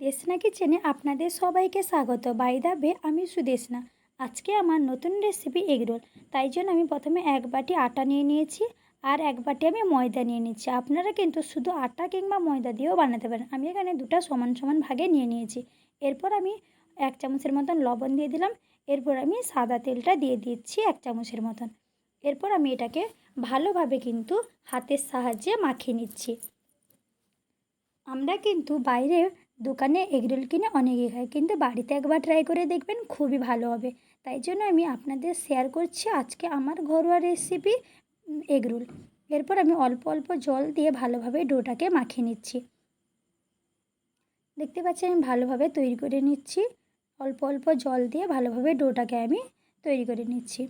দেশনা কিচেনে আপনাদের সবাইকে স্বাগত। বাই দা বে, আমি সুদেশনা। আজকে আমার নতুন রেসিপি এগরোল। তাই জন্য আমি প্রথমে এক বাটি আটা নিয়ে নিয়েছি আর এক বাটি আমি ময়দা নিয়ে নিচ্ছি। আপনারা কিন্তু শুধু আটা কিংবা ময়দা দিয়েও বানাতে পারেন। আমি এখানে দুটো সমান সমান ভাগে নিয়ে নিয়েছি। এরপর আমি এক চামচের মতন লবণ দিয়ে দিলাম। এরপর আমি সাদা তেলটা দিয়ে দিচ্ছি এক চামচের মতন। এরপর আমি এটাকে ভালোভাবে কিন্তু হাতের সাহায্যে মাখিয়ে নিচ্ছি। আমরা কিন্তু বাইরে দোকানে এগরোল কিনে অনেকে খাই কিন্তু বাড়িতে একবার ট্রাই করে দেখবেন খুবই ভালো হবে। তাই জন্য আমি আপনাদের শেয়ার করছি আজকে আমার ঘরোয়া রেসিপি এগরোল এরপর আমি অল্প অল্প জল দিয়ে ভালোভাবে ডোটাকে মাখিয়ে নিচ্ছি। দেখতে পাচ্ছি আমি ভালোভাবে তৈরি করে নিচ্ছি। অল্প অল্প জল দিয়ে ভালোভাবে ডোটাকে আমি তৈরি করে নিচ্ছি।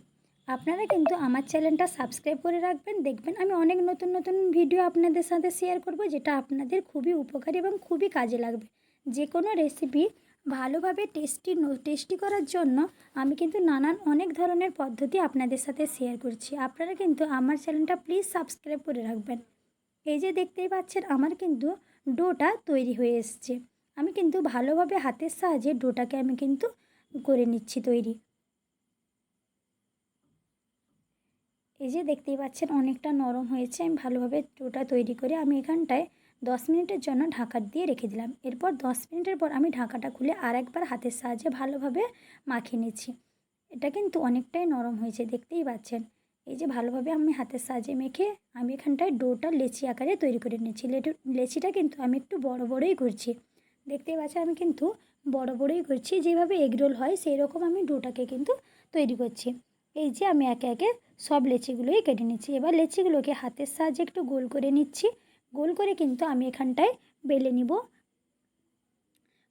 আপনারা কিন্তু আমার চ্যানেলটা সাবস্ক্রাইব করে রাখবেন। দেখবেন আমি অনেক নতুন নতুন ভিডিও আপনাদের সাথে শেয়ার করব, যেটা আপনাদের খুবই উপকারী এবং খুবই কাজে লাগবে। যে কোনো রেসিপি ভালোভাবে টেস্টি টেস্টি করার জন্য আমি কিন্তু নানান অনেক ধরনের পদ্ধতি আপনাদের সাথে শেয়ার করছি। আপনারা কিন্তু আমার চ্যানেলটা প্লিজ সাবস্ক্রাইব করে রাখবেন। এই যে দেখতেই পাচ্ছেন, আমার কিন্তু ডোটা তৈরি হয়ে এসছে। আমি কিন্তু ভালোভাবে হাতের সাহায্যে ডোটাকে আমি কিন্তু করে নিচ্ছি তৈরি। এই যে দেখতেই পাচ্ছেন, অনেকটা নরম হয়েছে। আমি ভালোভাবে ডোটা তৈরি করে আমি এখানটায় দশ মিনিটের জন্য ঢাকা দিয়ে রেখে দিলাম। এরপর দশ মিনিটের পর আমি ঢাকাটা খুলে আর একবার হাতের সাহায্যে ভালোভাবে মাখিয়ে নিচ্ছি। এটা কিন্তু অনেকটাই নরম হয়েছে, দেখতেই পাচ্ছেন। এই যে ভালোভাবে আমি হাতের সাহায্যে মেখে আমি এখানটায় ডোটা লেচি আকারে তৈরি করে নিচ্ছি। লেচিটা কিন্তু আমি একটু বড় বড়ই করছি। দেখতেই পাচ্ছেন, আমি কিন্তু বড় বড়ই করছি। যেভাবে এগরোল হয় সেই রকম আমি ডোটাকে কিন্তু তৈরি করছি। এই যে আমি একে একে সব লেচিগুলোই কেটে নিচ্ছি। এবার লেচিগুলোকে হাতের সাহায্যে একটু গোল করে নিচ্ছি। গোল করে কিন্তু আমি এখানটায় বেলে নিব।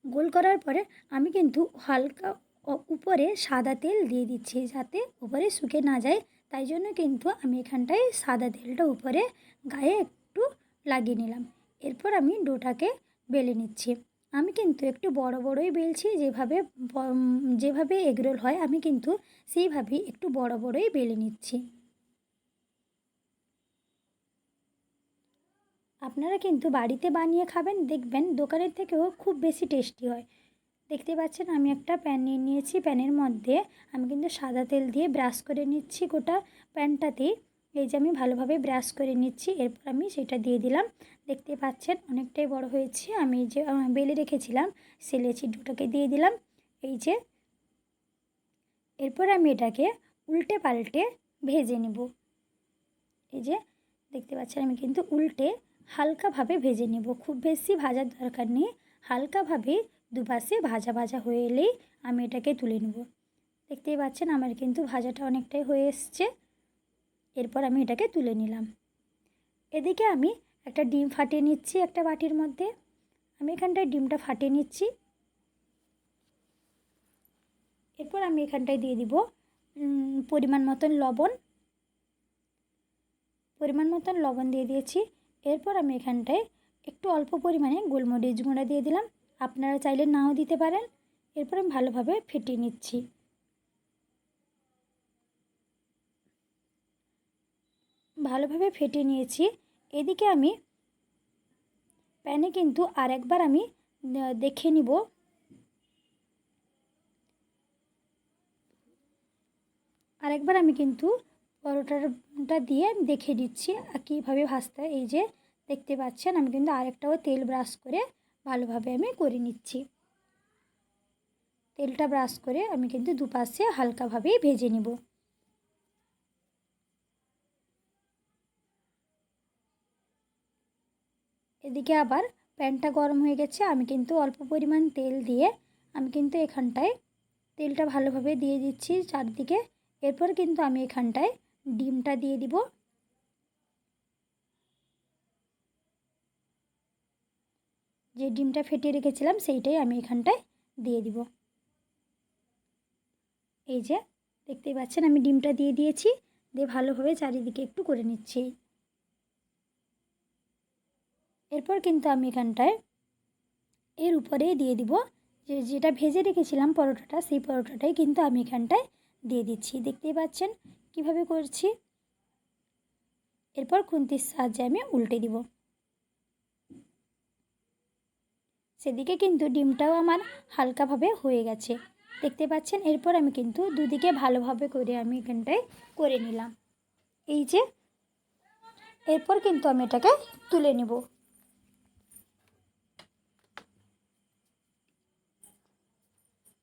গোল করার পরে আমি কিন্তু হালকা উপরে সাদা তেল দিয়ে দিচ্ছি যাতে উপরে শুকে না যায়। তাই জন্য কিন্তু আমি এখানটায় সাদা তেলটা উপরে গায়ে একটু লাগিয়ে নিলাম। এরপর আমি ডোটাকে বেলে নিচ্ছি। আমি কিন্তু একটু বড় বড়ই বেলছি, যেভাবে যেভাবে এগরোল হয় আমি কিন্তু সেইভাবেই একটু বড় বড়ই বেলে নিচ্ছি। আপনারা কিন্তু বাড়িতে বানিয়ে খাবেন, দেখবেন দোকানের থেকেও খুব বেশি টেস্টি হয়। দেখতে পাচ্ছেন আমি একটা প্যান নিয়ে নিয়েছি, প্যানের মধ্যে আমি কিন্তু সাদা তেল দিয়ে ব্রাশ করে নিচ্ছি গোটা প্যানটাতেই এই যে আমি ভালোভাবে ব্রাশ করে নিচ্ছি, এরপর আমি সেটা দিয়ে দিলাম। দেখতে পাচ্ছেন অনেকটাই বড় হয়েছে, আমি যে বেলে রেখেছিলাম সে লেচি দুটাকে দিয়ে দিলাম। এই যে, এরপর আমি এটাকে উল্টে পাল্টে ভেজে নেব। এই যে, দেখতে পাচ্ছেন আমি কিন্তু উল্টে হালকাভাবে ভেজে নেব। খুব বেশি ভাজার দরকার নেই। হালকাভাবে দুপাশে ভাজা ভাজা হয়ে এলেই আমি এটাকে তুলে নেব। দেখতেই পাচ্ছেন আমার কিন্তু ভাজাটা অনেকটাই হয়ে এসছে। এরপর আমি এটাকে তুলে নিলাম। এদিকে আমি একটা ডিম ফাটিয়ে নিচ্ছি একটা বাটির মধ্যে। আমি এখানটায় ডিমটা ফাটিয়ে নিচ্ছি। এরপর আমি এখানটায় দিয়ে দিব পরিমাণ মতন লবণ। পরিমাণ মতন লবণ দিয়ে দিয়েছি। এরপর আমি এখানটায় একটু অল্প পরিমাণে গোলমরিচ গুঁড়া দিয়ে দিলাম। আপনারা চাইলে নাও দিতে পারেন। এরপর আমি ভালোভাবে ফেটিয়ে নিচ্ছি। ভালোভাবে ফেটে নিয়েছি। এদিকে আমি প্যানে কিন্তু আর একবার আমি দেখে নিব। আরেকবার আমি কিন্তু পরোটাটা দিয়ে দেখে দিচ্ছি কীভাবে ভাজতে এই যে দেখতে পাচ্ছেন, আমি কিন্তু আরেকটাও তেল ব্রাশ করে ভালোভাবে আমি করে নিচ্ছি। তেলটা ব্রাশ করে আমি কিন্তু দুপাশে হালকাভাবেই ভেজে নেব। এদিকে আবার প্যানটা গরম হয়ে গেছে, আমি কিন্তু অল্প পরিমাণ তেল দিয়ে আমি কিন্তু এখানটায় তেলটা ভালোভাবে দিয়ে দিচ্ছি চারদিকে। এরপর কিন্তু আমি এখানটায় ডিমটা দিয়ে দিব। যে ডিমটা ফেটিয়ে রেখেছিলাম সেইটাই আমি এখানটায় দিয়ে দিব। এই যে, দেখতেই পাচ্ছেন আমি ডিমটা দিয়ে দিয়েছি, দিয়ে ভালোভাবে চারিদিকে একটু করে নিচ্ছি। এরপর কিন্তু আমি এখানটায় এর উপরেই দিয়ে দিব। যে যেটা ভেজে রেখেছিলাম পরোটাটা, সেই পরোটাটাই কিন্তু আমি এখানটায় দিয়ে দিচ্ছি। দেখতেই পাচ্ছেন কীভাবে করছি? এরপর খুন্তির সাহায্যে আমি উল্টে দিব। সেদিকে কিন্তু ডিমটাও আমার হালকাভাবে হয়ে গেছে। দেখতে পাচ্ছেন? এরপর আমি কিন্তু দুদিকে ভালোভাবে করে আমি এখানটায় করে নিলাম। এই যে, এরপর কিন্তু আমি এটাকে তুলে নেব।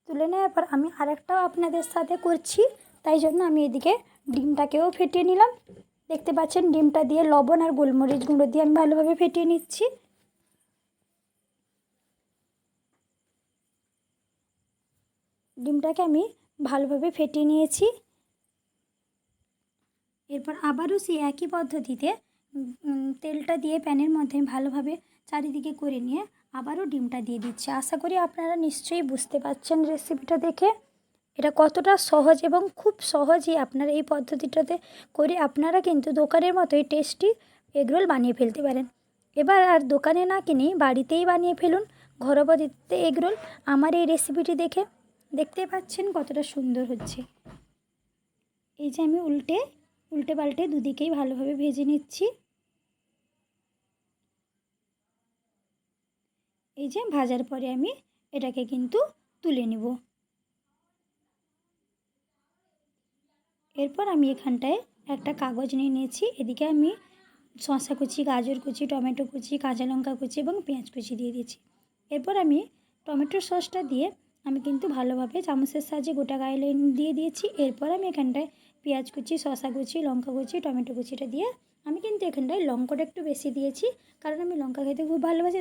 তুলে নেওয়ার পর আমি আরেকটাও আপনাদের সাথে করছি, তাই জন্য আমি এদিকে ডিমটাকেও ফেটিয়ে নিলাম। দেখতে পাচ্ছেন ডিমটা দিয়ে লবণ আর গোলমরিচ গুঁড়ো দিয়ে আমি ভালোভাবে ফেটিয়ে নিচ্ছি। ডিমটাকে আমি ভালোভাবে ফেটিয়ে নিয়েছি। এরপর আবারও সেই একই পদ্ধতিতে তেলটা দিয়ে প্যানের মধ্যে ভালোভাবে চারিদিকে করে নিয়ে আবারও ডিমটা দিয়ে দিচ্ছি। আশা করি আপনারা নিশ্চয়ই বুঝতে পারছেন রেসিপিটা দেখে। এটা কতটা সহজ এবং খুব সহজেই আপনারা এই পদ্ধতিটাতে করে আপনারা কিন্তু দোকানের মতোই টেস্টি এগরোল বানিয়ে ফেলতে পারেন। এবার আর দোকানে না কিনে বাড়িতেই বানিয়ে ফেলুন পদ্ধতিতে এগরোল আমার এই রেসিপিটি দেখে দেখতে পাচ্ছেন কতটা সুন্দর হচ্ছে। এই যে আমি উল্টে উল্টে পাল্টে দুদিকেই ভালোভাবে ভেজে নিচ্ছি। এই যে ভাজার পরে আমি এটাকে কিন্তু তুলে নেব। এরপর আমি এখানটায় একটা কাগজ নিয়ে নিয়েছি। এদিকে আমি শসা কুচি, গাজর কুচি, টমেটো কুচি, কাঁচা লঙ্কা কুচি এবং পেঁয়াজ কুচি দিয়ে দিয়েছি। এরপর আমি টমেটোর সসটা দিয়ে আমি কিন্তু ভালোভাবে চামচের সাহায্যে গোটা গায়ে লাইন দিয়ে দিয়েছি। এরপর আমি এখানটায় পেঁয়াজ কুচি, শসা কুচি, লঙ্কা কুচি, টমেটো কুচিটা দিয়ে আমি কিন্তু এখানটায় লঙ্কাটা একটু বেশি দিয়েছি। কারণ আমি লঙ্কা খেতে খুব ভালোবাসি